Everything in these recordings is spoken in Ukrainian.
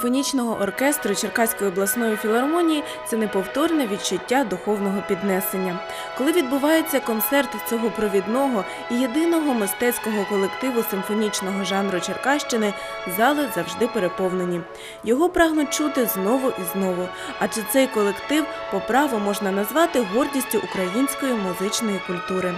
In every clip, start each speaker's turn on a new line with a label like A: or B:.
A: Симфонічного оркестру Черкаської обласної філармонії це неповторне відчуття духовного піднесення. Коли відбувається концерт цього провідного і єдиного мистецького колективу симфонічного жанру Черкащини, зали завжди переповнені. Його прагнуть чути знову і знову. Адже цей колектив по праву можна назвати гордістю української музичної культури.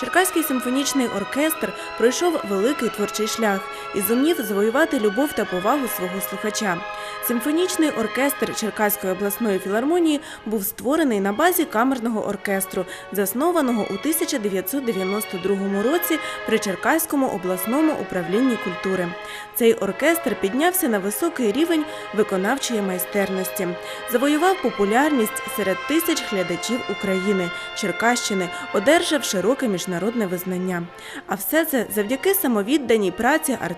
A: Черкаський симфонічний оркестр пройшов великий творчий шлях і зумів завоювати любов та повагу свого слухача. Симфонічний оркестр Черкаської обласної філармонії був створений на базі камерного оркестру, заснованого у 1992 році при Черкаському обласному управлінні культури. Цей оркестр піднявся на високий рівень виконавчої майстерності, завоював популярність серед тисяч глядачів України, Черкащини, одержав широке міжнародне визнання. А все це завдяки самовідданій праці артистів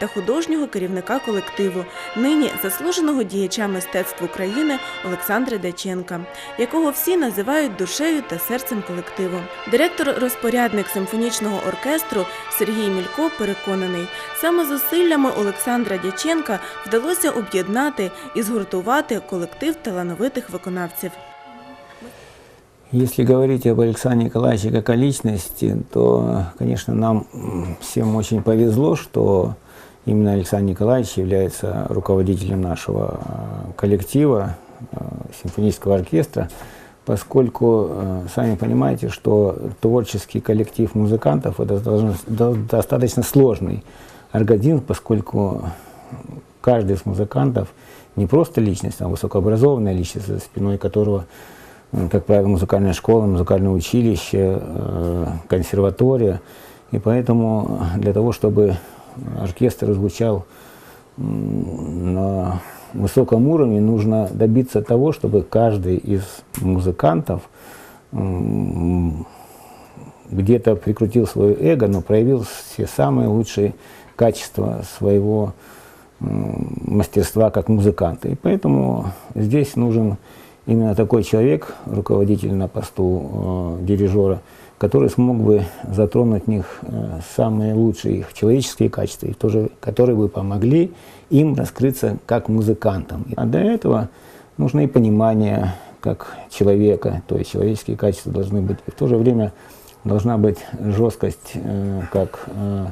A: та художнього керівника колективу, нині заслуженого діяча мистецтв України Олександра Дяченка, якого всі називають душею та серцем колективу. Директор-розпорядник симфонічного оркестру Сергій Мілько переконаний, саме зусиллями Олександра Дяченка вдалося об'єднати і згуртувати колектив талановитих виконавців.
B: Если говорить об Александре Николаевиче как о личности, то, конечно, нам всем очень повезло, что именно Александр Николаевич является руководителем нашего э, коллектива, э, симфонического оркестра, поскольку, э, сами понимаете, что творческий коллектив музыкантов – это достаточно сложный организм, поскольку каждый из музыкантов не просто личность, а высокообразованная личность, за спиной которого как правило, музыкальная школа, музыкальное училище, э, консерватория. И поэтому для того, чтобы оркестр звучал на высоком уровне, нужно добиться того, чтобы каждый из музыкантов где-то прикрутил свое эго, но проявил все самые лучшие качества своего мастерства как музыканта. И поэтому здесь нужен именно такой человек, руководитель на посту э, дирижера, который смог бы затронуть в них э, самые лучшие их человеческие качества, и тоже, которые бы помогли им раскрыться как музыкантам. А для этого нужно и понимание как человека, то есть человеческие качества должны быть. И в то же время должна быть жесткость э, как э,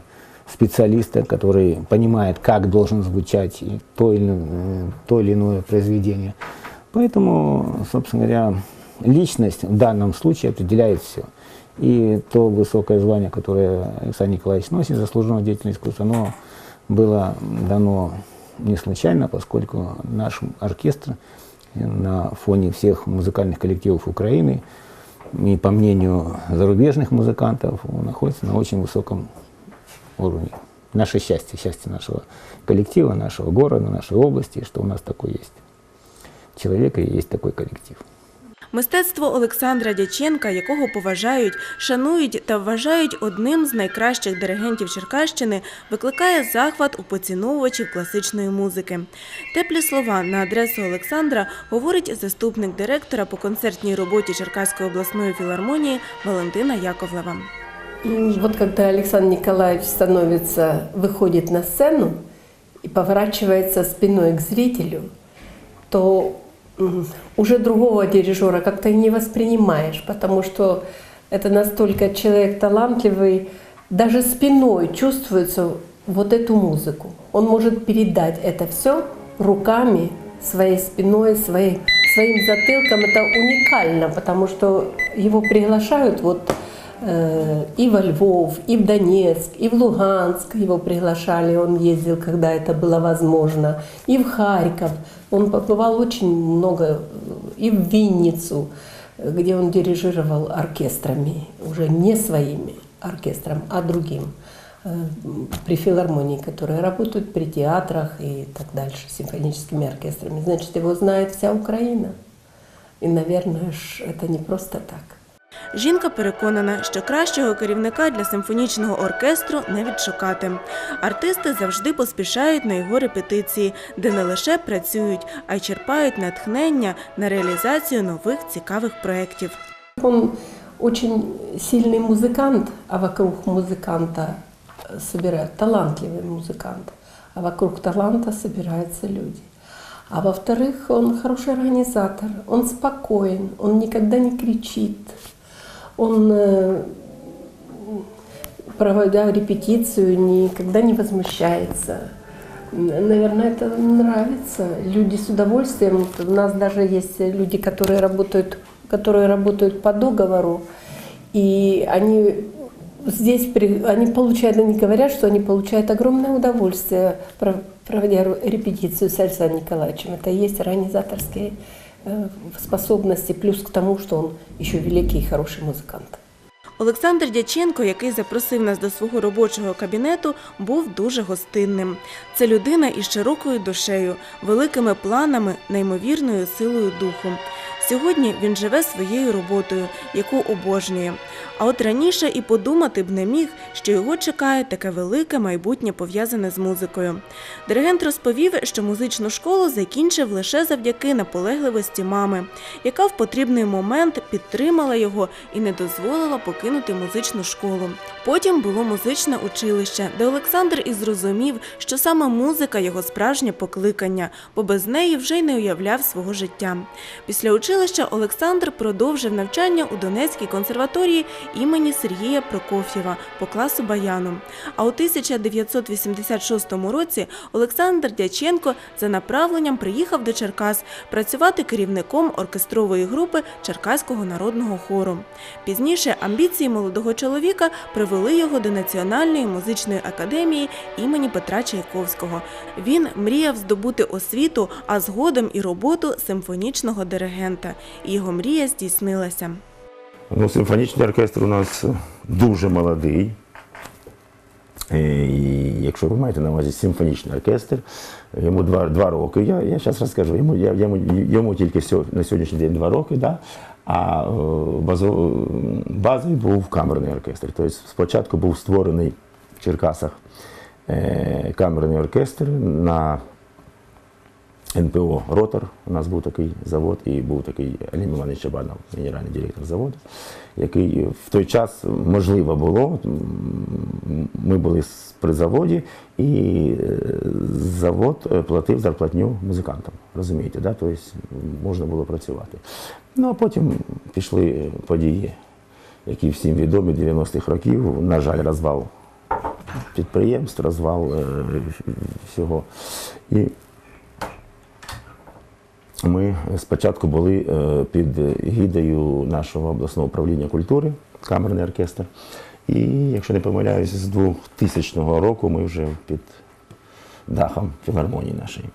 B: специалиста, который понимает, как должен звучать то или, э, то или иное произведение. Поэтому, собственно говоря, личность в данном случае определяет все. И то высокое звание, которое Александр Николаевич носит, заслуженного деятеля искусства, оно было дано не случайно, поскольку наш оркестр на фоне всех музыкальных коллективов Украины и по мнению зарубежных музыкантов, он находится на очень высоком уровне. Наше счастье, счастье нашего коллектива, нашего города, нашей области, что у нас такой есть человек и есть такой коллектив.
A: Мистецтво Олександра Дяченка, якого поважають, шанують та вважають одним з найкращих диригентів Черкащини, викликає захват у поціновувачів класичної музики. Теплі слова на адресу Олександра говорить заступник директора по концертній роботі Черкаської обласної філармонії Валентина Яковлева.
C: Вот когда Александр Николаевич становится, выходит на сцену и поворачивается спиной к зрителю, то уже другого дирижера как-то не воспринимаешь, потому что это настолько человек талантливый, даже спиной чувствуется вот эту музыку. Он может передать это все руками, своей спиной, своей, своим затылком. Это уникально, потому что его приглашают вот э, и во Львов, и в Донецк, и в Луганск его приглашали, он ездил, когда это было возможно, и в Харьков. Он побывал очень много, э, и в Винницу, где он дирижировал оркестрами, уже не своими оркестром, а другим э, при филармонии, которые работают при театрах и так дальше, симфоническими оркестрами. Значит, его знает вся Украина. И, наверное, это не просто так.
A: Жінка переконана, що кращого керівника для симфонічного оркестру не відшукати. Артисти завжди поспішають на його репетиції, де не лише працюють, а й черпають натхнення на реалізацію нових цікавих проєктів.
C: Он очень сильный музыкант, а вокруг музыканта э, собирают талантливый музыкант. а вокруг таланта собираются люди. А во-вторых, он хороший организатор, он спокоен, он никогда не кричит, он, э, проводя репетицию, никогда не возмущается. Наверное, это нравится. Люди с удовольствием. У нас даже есть люди, которые работают, которые работают по договору, и они здесь они получают, они говорят, что они получают огромное удовольствие, про- проводя репетицию с Александром Николаевичем. Это и есть организаторские способности, плюс к тому, что он еще великий и хороший музыкант.
A: Олександр Дяченко, який запросив нас до свого робочого кабінету, був дуже гостинним. Це людина із широкою душею, великими планами, неймовірною силою духу. Сьогодні він живе своєю роботою, яку обожнює. А от раніше і подумати б не міг, що його чекає таке велике майбутнє пов'язане з музикою. Диригент розповів, що музичну школу закінчив лише завдяки наполегливості мами, яка в потрібний момент підтримала його і не дозволила покинути музичну школу. Потім було музичне училище, де Олександр і зрозумів, що саме музика його справжнє покликання, бо без неї вже й не уявляв свого життя. Після училища Олександр продовжив навчання у Донецькій консерваторії імені Сергія Прокоф'єва по класу баяну. А у 1986 році Олександр Дяченко за направленням приїхав до Черкас працювати керівником оркестрової групи Черкаського народного хору. Пізніше амбіції молодого чоловіка привели його до Національної музичної академії імені Петра Чайковського. Він мріяв здобути освіту, а згодом і роботу симфонічного диригента. Його мрія здійснилася.
D: Ну, симфонічний оркестр у нас дуже молодий. І якщо ви маєте на увазі симфонічний оркестр, йому два, два роки. Я, зараз розкажу, йому, я- йому, йому тільки на сьогоднішній день два роки, да? а е, базо, базовий був камерний оркестр. Тобто спочатку був створений в Черкасах е, камерний оркестр на НПО Ротор. У нас був такий завод, і був такий Алім Іванович Чабанов, генеральний директор заводу, який в той час можливо було. Ми були при заводі, і е, завод е, платив зарплатню музикантам. Розумієте, да? тобто можна було працювати. Ну а потім пішли події, які всім відомі 90-х років. На жаль, розвал підприємств, розвал е, всього. І ми спочатку були е, під гідою нашого обласного управління культури, камерний оркестр. І, якщо не помиляюсь, з 2000 року ми вже під дахом філармонії нашої.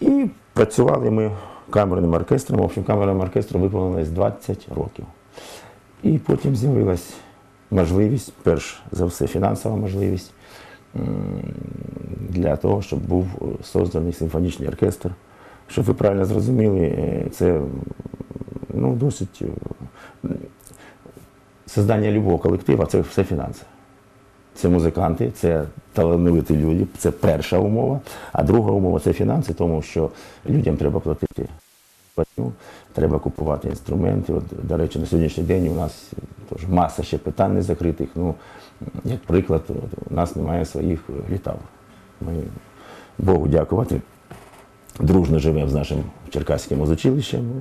D: І працювали ми камерним оркестром. В общем, камерним оркестром виповнилось 20 років. І потім з'явилась можливість, перш за все, фінансова можливість для того, щоб був созданий симфонічний оркестр. Щоб ви правильно зрозуміли, е, це ну, досить е, создання любого колектива це все фінанси. Це музиканти, це талановиті люди, це перша умова. А друга умова це фінанси, тому що людям треба платити платню, треба купувати інструменти. От, до речі, на сьогоднішній день у нас теж маса ще питань не закритих. Ну, як приклад, от, у нас немає своїх літав. Ми Богу дякувати. Дружно живемо з нашим Черкаським музичилищем,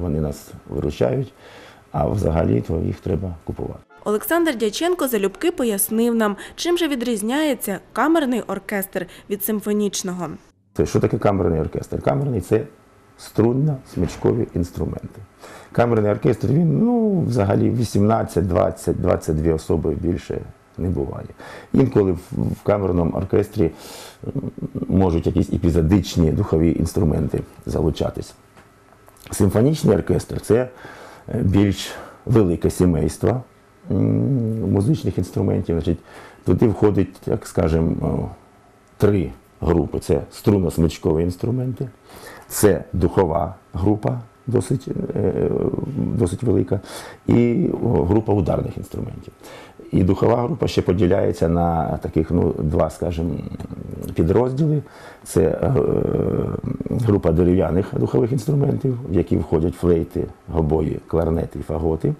D: вони нас виручають, а взагалі то їх треба купувати.
A: Олександр Дяченко залюбки пояснив нам, чим же відрізняється камерний оркестр від симфонічного.
D: Це що таке камерний оркестр? Камерний це струнно-смичкові інструменти. Камерний оркестр, він ну, взагалі 18, 20, 22 особи більше не буває. Інколи в камерному оркестрі можуть якісь епізодичні духові інструменти залучатись. Симфонічний оркестр це е, більш велике сімейство музичних інструментів. Значить, туди входить, так скажемо, три групи: це струнно-смичкові інструменти, це духова група, досить, е, досить велика, і група ударних інструментів. І духова група ще поділяється на таких ну, два, скажімо, підрозділи. Це е, група дерев'яних духових інструментів, в які входять флейти, гобої, кларнети і фаготи,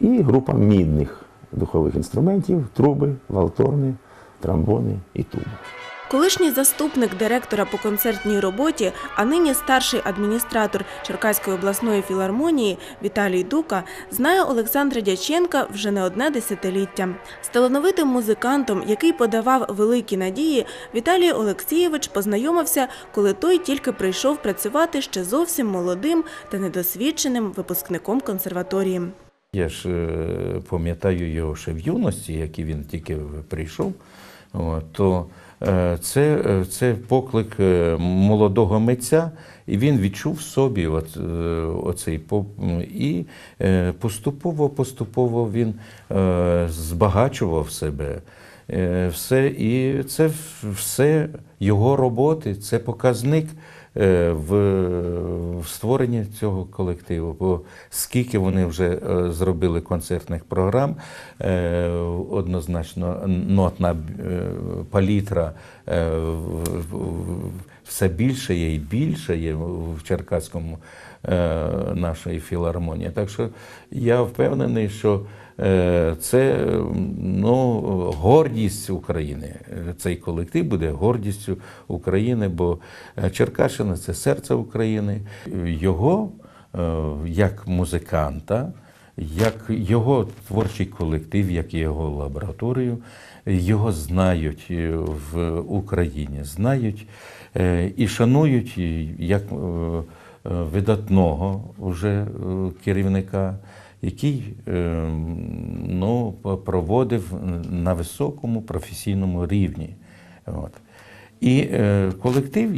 D: і група мідних духових інструментів, труби, валторни, тромбони і туби.
A: Колишній заступник директора по концертній роботі, а нині старший адміністратор Черкаської обласної філармонії Віталій Дука знає Олександра Дяченка вже не одне десятиліття. З талановитим музикантом, який подавав великі надії, Віталій Олексійович познайомився, коли той тільки прийшов працювати ще зовсім молодим та недосвідченим випускником консерваторії.
E: Я ж е, пам'ятаю його ще в юності, як він тільки прийшов. То це, е, це поклик е, молодого митця, і він відчув собі от, е, оцей поп, і е, поступово, поступово він е, збагачував себе. Е, Все, і це все його роботи, це показник е, в, в створенні цього колективу. Бо скільки вони вже е, зробили концертних програм, е, однозначно нотна е, палітра е, все більше є і більше є в Черкаському е, нашої філармонії. Так що я впевнений, що е, це ну, гордість України. Е, Цей колектив буде гордістю України, бо е, Черкащина це серце України. Його е, як музиканта, як його творчий колектив, як його лабораторію, його знають е, в Україні, знають е, і шанують як е, е, видатного вже е, керівника, який е, ну, проводив на високому професійному рівні. От. І е, колектив,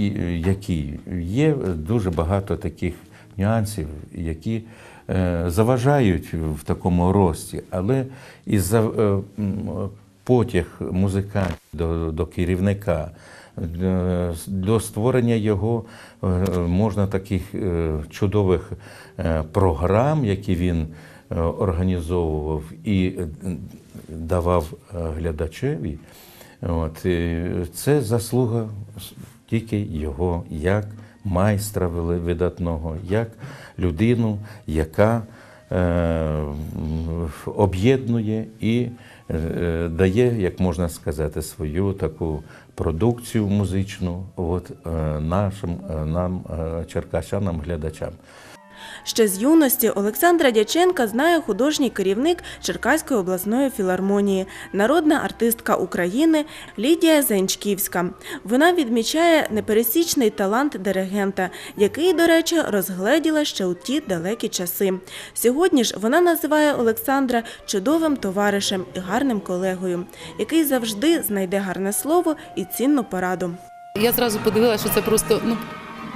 E: який є дуже багато таких нюансів, які е, заважають в такому рості, але і за е, потяг музикантів до, до керівника, до створення його можна таких чудових програм, які він організовував і е, давав е, глядачеві. От, це заслуга тільки його як майстра видатного, як людину, яка е, об'єднує і е, дає, як можна сказати, свою таку продукцію музичну от, е, нашим е, нам, е, черкащанам, глядачам.
A: Ще з юності Олександра Дяченка знає художній керівник Черкаської обласної філармонії, народна артистка України Лідія Зенчківська. Вона відмічає непересічний талант диригента, який, до речі, розгледіла ще у ті далекі часи. Сьогодні ж вона називає Олександра чудовим товаришем і гарним колегою, який завжди знайде гарне слово і цінну пораду.
F: Я зразу подивилася, що це просто ну.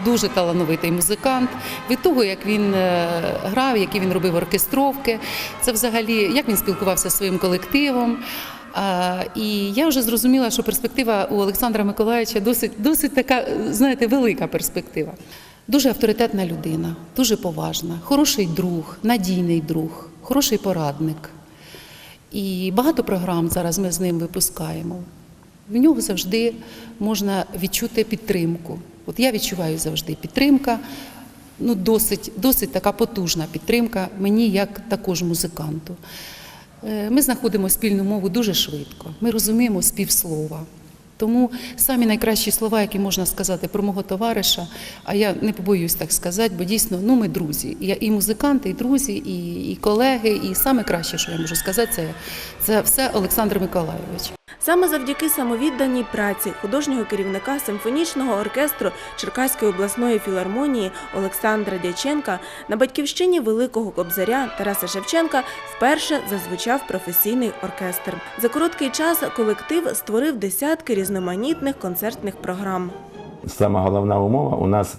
F: Дуже талановитий музикант. Від того, як він е, грав, які він робив оркестровки, це взагалі як він спілкувався зі своїм колективом. І я вже зрозуміла, що перспектива у Олександра Миколаївича досить, досить така, знаєте, велика перспектива. Дуже авторитетна людина, дуже поважна, хороший друг, надійний друг, хороший порадник. І багато програм зараз ми з ним випускаємо. В нього завжди можна відчути підтримку. От я відчуваю завжди підтримка, ну досить, досить така потужна підтримка мені як також музиканту. Е, Ми знаходимо спільну мову дуже швидко. Ми розуміємо співслова. Тому самі найкращі слова, які можна сказати про мого товариша, а я не побоююсь так сказати, бо дійсно ну ми друзі. Я і музиканти, і друзі, і, і колеги. І саме краще, що я можу сказати, це, це все Олександр Миколайович.
A: Саме завдяки самовідданій праці художнього керівника симфонічного оркестру Черкаської обласної філармонії Олександра Дяченка на батьківщині великого кобзаря Тараса Шевченка вперше зазвучав професійний оркестр. За короткий час колектив створив десятки різноманітних концертних програм.
D: Сама головна умова у нас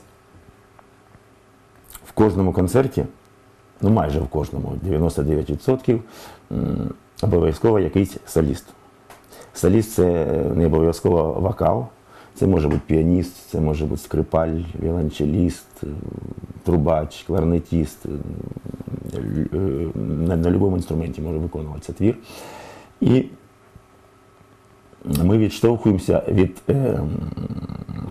D: в кожному концерті, ну майже в кожному, 99%, обов'язково якийсь соліст. Соліст це не обов'язково вокал, це може бути піаніст, це може бути скрипаль, віолончеліст, трубач, кларнетіст. На, на будь-якому інструменті може виконуватися твір. І ми відштовхуємося від е,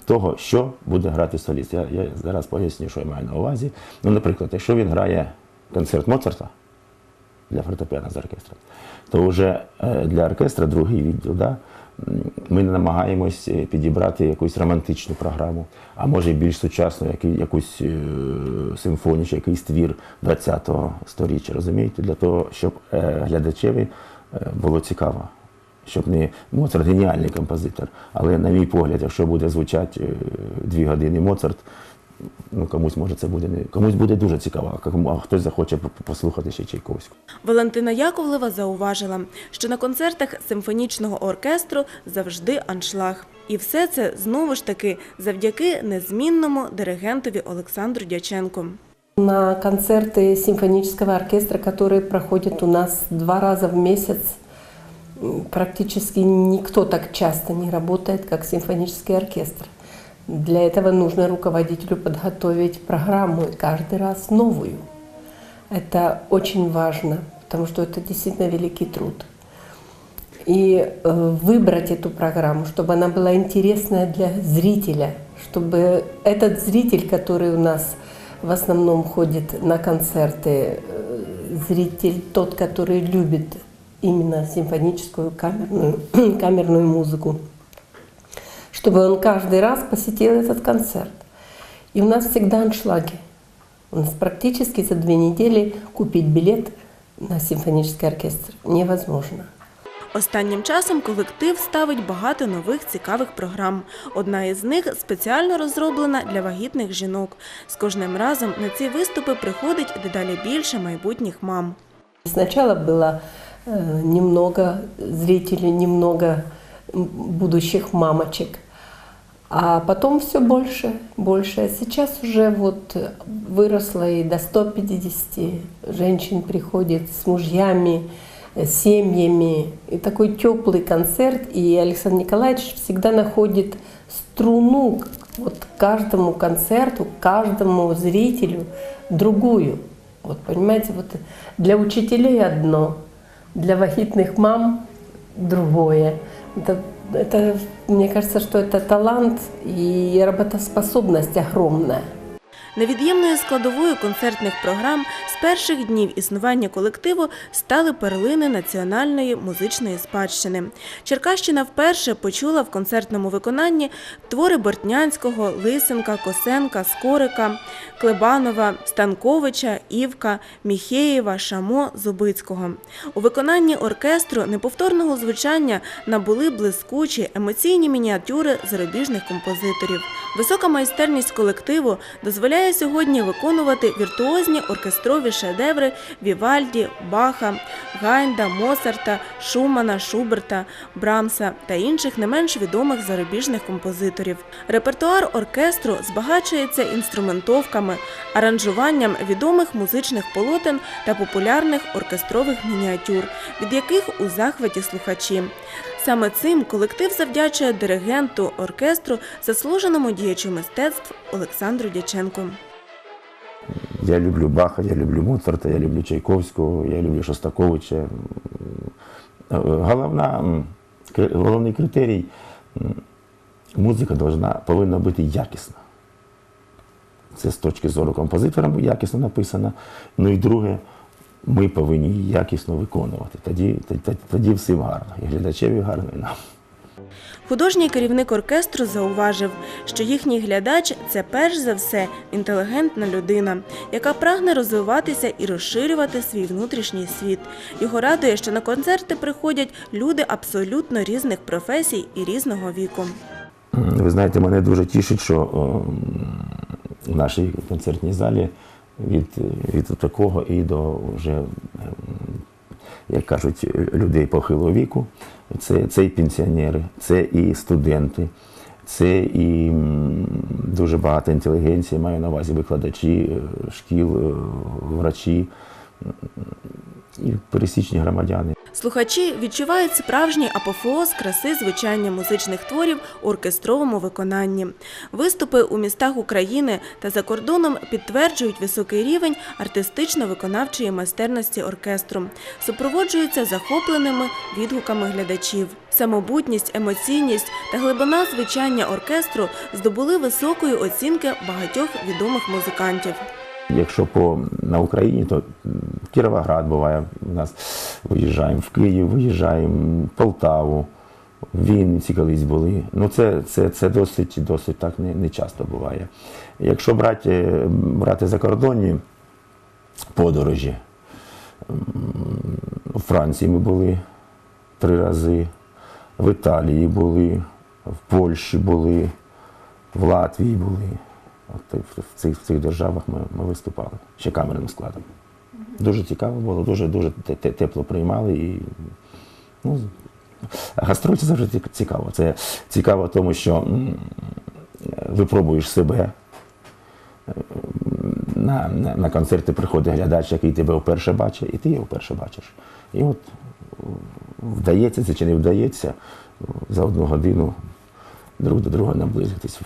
D: того, що буде грати соліст. Я, я зараз поясню, що я маю на увазі. Ну, наприклад, якщо він грає концерт Моцарта, для фортепіано з оркестром. То вже е, для оркестра другий відділ. Да? Ми намагаємось е, підібрати якусь романтичну програму, а може більш сучасну, якусь е, симфонію, чи якийсь твір 20-го сторіччя, розумієте, для того, щоб глядачеві було цікаво. Щоб не Моцарт геніальний композитор, але на мій погляд, якщо буде звучати дві години Моцарт, ну комусь може це буде не комусь буде дуже цікаво, а хтось захоче послухати ще Чайковську.
A: Валентина Яковлева зауважила, що на концертах симфонічного оркестру завжди аншлаг. І все це знову ж таки завдяки незмінному диригентові Олександру Дяченку.
C: На концерты симфонического оркестра, которые проходят у нас два раза в месяц, м, практически никто так часто не работает, как симфонический оркестр. Для этого нужно руководителю подготовить программу и каждый раз новую. Это очень важно, потому что это действительно великий труд. И э, выбрать эту программу, чтобы она была интересная для зрителя, чтобы этот зритель, который у нас в основном ходит на концерты, э, зритель тот, который любит именно симфоническую камерную, камерную музыку, чтобы он каждый раз посетил этот концерт. И у нас всегда аншлаги. У нас практически за две недели купить билет на симфонический оркестр невозможно.
A: Останнім часом колектив ставить багато нових цікавих програм. Одна із них спеціально розроблена для вагітних жінок. З кожним разом на ці виступи приходить дедалі більше майбутніх мам.
C: Сначала было э, немного зрителей, немного м, будущих мамочек, А потом все больше, больше. А Сейчас уже вот э, выросло и до 150 женщин приходит с мужьями, э, с семьями. И такой теплый концерт. И Александр Николаевич всегда находит струну вот каждому концерту, каждому зрителю другую. Вот понимаете, вот для учителей одно, для вагитных мам другое. Это, это, мне кажется, что это талант и работоспособность огромная.
A: Невід'ємною складовою концертних програм з перших днів існування колективу стали перлини національної музичної спадщини. Черкащина вперше почула в концертному виконанні твори Бортнянського, Лисенка, Косенка, Скорика, Клебанова, Станковича, Івка, Міхеєва, Шамо, Зубицького. У виконанні оркестру неповторного звучання набули блискучі емоційні мініатюри зарубіжних композиторів. Висока майстерність колективу дозволяє сьогодні виконувати віртуозні оркестрові шедеври Вівальді, Баха, Гайнда, Моцарта, Шумана, Шуберта, Брамса та інших не менш відомих зарубіжних композиторів. Репертуар оркестру збагачується інструментовками, аранжуванням відомих музичних полотен та популярних оркестрових мініатюр, від яких у захваті слухачі. Саме цим колектив завдячує диригенту оркестру, заслуженому діячу мистецтв Олександру Дяченку.
D: Я люблю Баха, я люблю Моцарта, я люблю Чайковського, я люблю Шостаковича. Головна, головний критерій музика должна, повинна бути якісна. Це з точки зору композитора якісно написано. Ну і друге, ми повинні її якісно виконувати. Тоді, тоді, тоді всім гарно. І глядачеві гарно, і нам.
A: Художній керівник оркестру зауважив, що їхній глядач це перш за все інтелігентна людина, яка прагне розвиватися і розширювати свій внутрішній світ. Його радує, що на концерти приходять люди абсолютно різних професій і різного віку.
D: Ви знаєте, мене дуже тішить, що о, в нашій концертній залі від, від такого і до вже, ем, як кажуть, людей похилого віку. Це, це і пенсіонери, це і студенти, це і дуже багато інтелігенції, маю на увазі викладачі е, шкіл, е, врачі і пересічні громадяни.
A: Слухачі відчувають справжній апофеоз краси звучання музичних творів у оркестровому виконанні. Виступи у містах України та за кордоном підтверджують високий рівень артистично-виконавчої майстерності оркестру, супроводжуються захопленими відгуками глядачів. Самобутність, емоційність та глибина звучання оркестру здобули високої оцінки багатьох відомих музикантів.
D: Якщо по на Україні, то Кіровоград буває у нас. Виїжджаємо в Київ, виїжджаємо в Полтаву, в Вінниці колись були. Ну це, це, це досить, досить так не, не часто буває. Якщо брати, брати закордонні подорожі, у Франції ми були три рази, в Італії були, в Польщі були, в Латвії були. От в цих, в цих державах ми, ми виступали ще камерним складом. Дуже цікаво було, дуже дуже те- те- тепло приймали і ну, гастроль це завжди цікаво. Це цікаво, тому що випробуєш себе. На, на, на концерти приходить глядач, який тебе вперше бачить, і ти його вперше бачиш. І от вдається це чи не вдається за одну годину друг до друга наблизитись.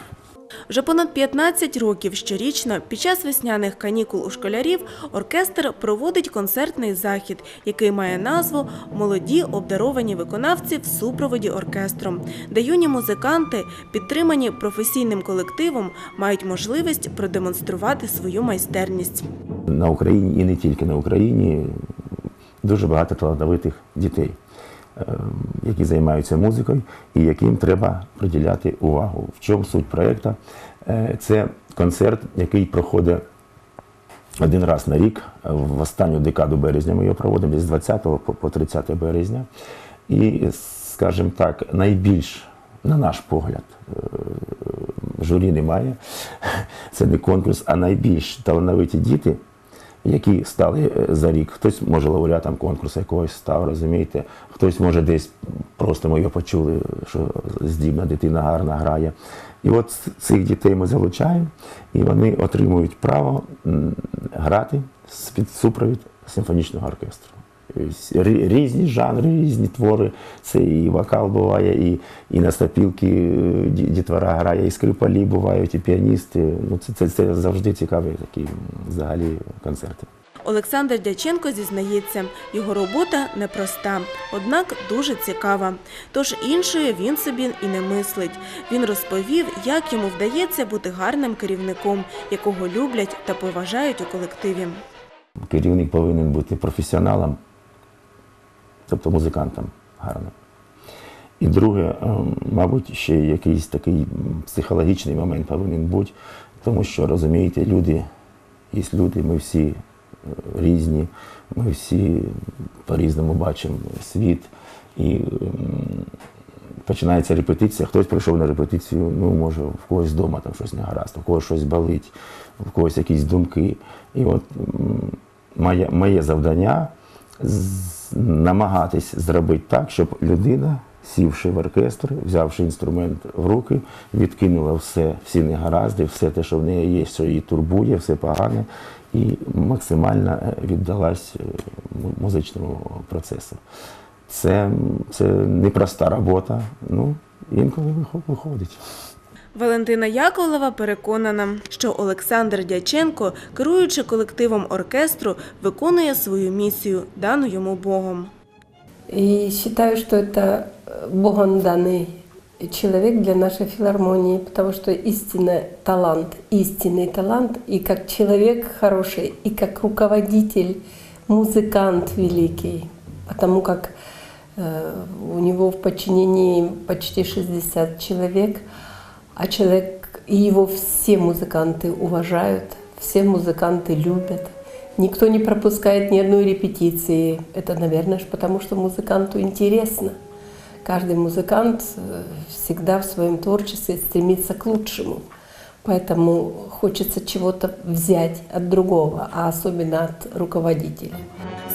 A: Вже понад 15 років щорічно під час весняних канікул у школярів оркестр проводить концертний захід, який має назву Молоді обдаровані виконавці в супроводі оркестру, де юні музиканти, підтримані професійним колективом, мають можливість продемонструвати свою майстерність.
D: на Україні і не тільки на Україні дуже багато талановитих дітей, які займаються музикою і яким треба приділяти увагу. В чому суть проєкту? Е, Це концерт, який проходить один раз на рік, в останню декаду березня ми його проводимо з 20 по- по 30 березня. І, скажімо так, найбільш, на наш погляд, е, журі немає. Це не конкурс, а найбільш талановиті діти, які стали е, за рік. Хтось може лауреатом конкурсу якогось став, розумієте, хтось може десь просто ми його почули, що здібна дитина гарно грає. І от цих дітей ми залучаємо, і вони отримують право грати під супровід симфонічного оркестру. Різні жанри, різні твори. Це і вокал буває, і, і на стапілки е, дітвора грає, і скрипалі бувають, і піаністи. Ну, це, це, це завжди цікаві такі взагалі концерти.
A: Олександр Дяченко зізнається, його робота непроста, однак дуже цікава. Тож іншою він собі і не мислить. Він розповів, як йому вдається бути гарним керівником, якого люблять та поважають у колективі.
D: Керівник повинен бути професіоналом, тобто музикантом гарним. І друге, ем, мабуть, ще якийсь такий психологічний момент повинен бути, тому що, розумієте, люди, є люди, ми всі е, різні, ми всі по-різному бачимо світ. І починається репетиція, хтось прийшов на репетицію, ну, може, в когось вдома там щось не гаразд, у когось щось болить, в когось якісь думки. І от моє, моє завдання намагатись зробити так, щоб людина, сівши в оркестр, взявши інструмент в руки, відкинула все, всі негаразди, все те, що в неї є, що її турбує, все погане, і максимально е, віддалась е, музичному процесу. Це, це непроста робота, ну, інколи виходить.
A: Валентина Яковлева переконана, що Олександр Дяченко, керуючи колективом оркестру, виконує свою місію, дану йому Богом.
C: И считаю, что это э, Богом данный человек для нашей филармонии, потому что истинный талант, истинный талант, и как человек хороший, и как руководитель, музыкант великий, потому как э, у него в подчинении почти 60 человек, а человек, и его все музыканты уважают, все музыканты любят. Никто не пропускает ни одной репетиции. Это, наверное, потому что музыканту интересно. Каждый музыкант э, всегда в своем творчестве стремится к лучшему. Поэтому хочется чего-то взять от другого, а особенно от руководителя.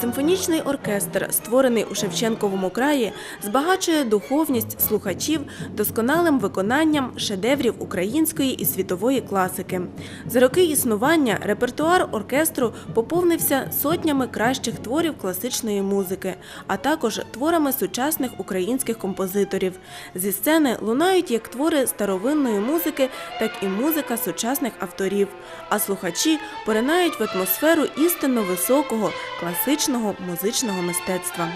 A: Симфонічний оркестр, створений у Шевченковому краї, збагачує духовність слухачів досконалим виконанням шедеврів української і світової класики. За роки існування репертуар оркестру поповнився сотнями кращих творів класичної музики, а також творами сучасних українських композиторів. Зі сцени лунають як твори старовинної музики, так і музика сучасних авторів. А слухачі поринають в атмосферу істинно високого класичного музичного мистецтва.